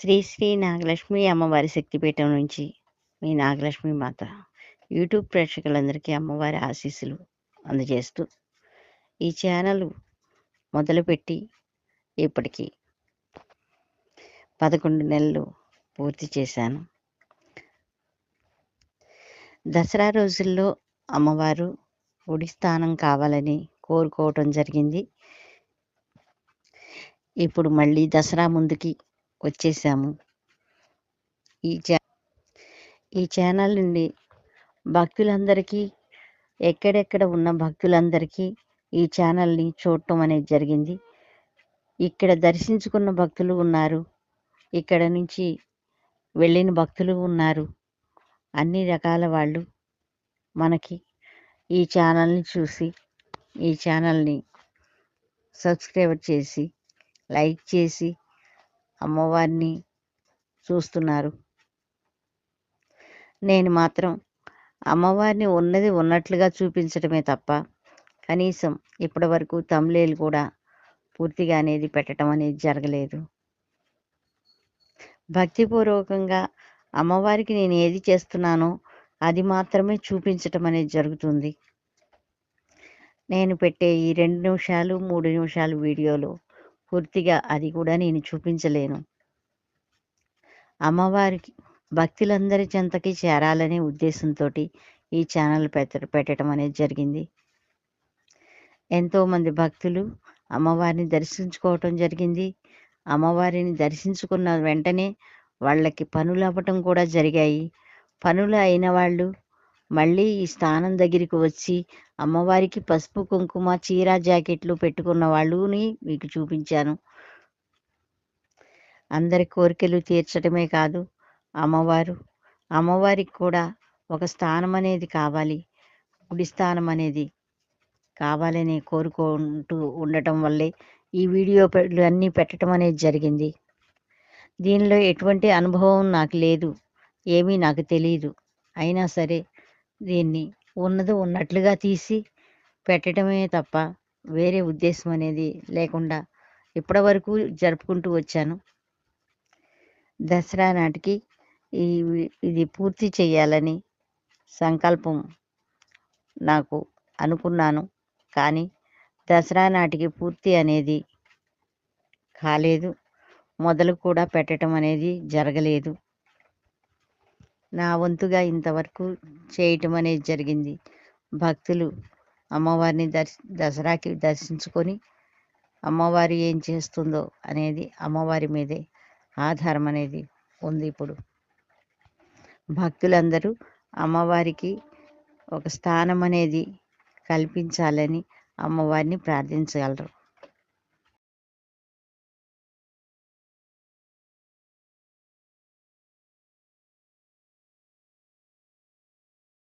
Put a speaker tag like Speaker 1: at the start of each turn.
Speaker 1: శ్రీ శ్రీ నాగలక్ష్మి అమ్మవారి శక్తిపీఠం నుంచి మీ నాగలక్ష్మి మాత యూట్యూబ్ ప్రేక్షకులందరికీ అమ్మవారి ఆశీస్సులు అందజేస్తూ ఈ ఛానల్ మొదలుపెట్టి ఇప్పటికీ పదకొండు నెలలు పూర్తి చేశాను. దసరా రోజుల్లో అమ్మవారు గుడి స్థానం కావాలని కోరుకోవటం జరిగింది. ఇప్పుడు మళ్ళీ దసరా ముందుకి వచ్చేసాము. ఈ ఛా ఈ ఛానల్ నుండి భక్తులందరికీ ఎక్కడెక్కడ ఉన్న భక్తులందరికీ ఈ ఛానల్ని చూడటం అనేది జరిగింది. ఇక్కడ దర్శించుకున్న భక్తులు ఉన్నారు. ఇక్కడ నుంచి వెళ్ళిన భక్తులు ఉన్నారు. అన్ని రకాల వాళ్ళు మనకి ఈ ఛానల్ని చూసి ఈ ఛానల్ని సబ్స్క్రైబ్ చేసి లైక్ చేసి అమ్మవారిని చూస్తున్నారు. నేను మాత్రం అమ్మవారిని ఉన్నది ఉన్నట్లుగా చూపించడమే తప్ప కనీసం ఇప్పటి వరకు తమ్లేలు కూడా పూర్తిగా అనేది పెట్టడం అనేది జరగలేదు. భక్తిపూర్వకంగా అమ్మవారికి నేను ఏది చేస్తున్నానో అది మాత్రమే చూపించటం అనేది జరుగుతుంది. నేను పెట్టే ఈ రెండు నిమిషాలు మూడు నిమిషాలు వీడియోలో పూర్తిగా అది కూడా నేను చూపించలేను. అమ్మవారికి భక్తులందరి చెంతకి చేరాలనే ఉద్దేశంతో ఈ ఛానల్ పెట్ట పెట్టడం అనేది జరిగింది. ఎంతోమంది భక్తులు అమ్మవారిని దర్శించుకోవటం జరిగింది. అమ్మవారిని దర్శించుకున్న వెంటనే వాళ్ళకి పనులు అవ్వటం కూడా జరిగాయి. పనులు అయిన వాళ్ళు మళ్ళీ ఈ స్థానం దగ్గరికి వచ్చి అమ్మవారికి పసుపు కుంకుమ చీర జాకెట్లు పెట్టుకున్న వాళ్ళుని మీకు చూపించాను. అందరి కోరికలు తీర్చడమే కాదు అమ్మవారు అమ్మవారికి కూడా ఒక స్థానం అనేది కావాలి గుడి స్థానం అనేది కావాలని కోరుకుంటూ ఉండటం వల్లే ఈ వీడియో అన్నీ పెట్టడం అనేది జరిగింది. దీనిలో ఎటువంటి అనుభవం నాకు లేదు ఏమీ నాకు తెలియదు అయినా సరే దీన్ని ఉన్నది ఉన్నట్లుగా తీసి పెట్టడమే తప్ప వేరే ఉద్దేశం అనేది లేకుండా ఇప్పటి వరకు జరుపుకుంటూ వచ్చాను. దసరా నాటికి ఈ ఇది పూర్తి చేయాలని సంకల్పం నాకు అనుకున్నాను. కానీ దసరా నాటికి పూర్తి అనేది కాలేదు. మొదలు కూడా పెట్టడం అనేది జరగలేదు. నా వంతుగా ఇంతవరకు చేయటం అనేది జరిగింది. భక్తులు అమ్మవారిని దర్శ దసరాకి దర్శించుకొని అమ్మవారు ఏం చేస్తుందో అనేది అమ్మవారి మీదే ఆధారం అనేది ఉంది ఇప్పుడు. భక్తులందరూ అమ్మవారికి ఒక స్థానం అనేది కల్పించాలని అమ్మవారిని ప్రార్థించగలరు.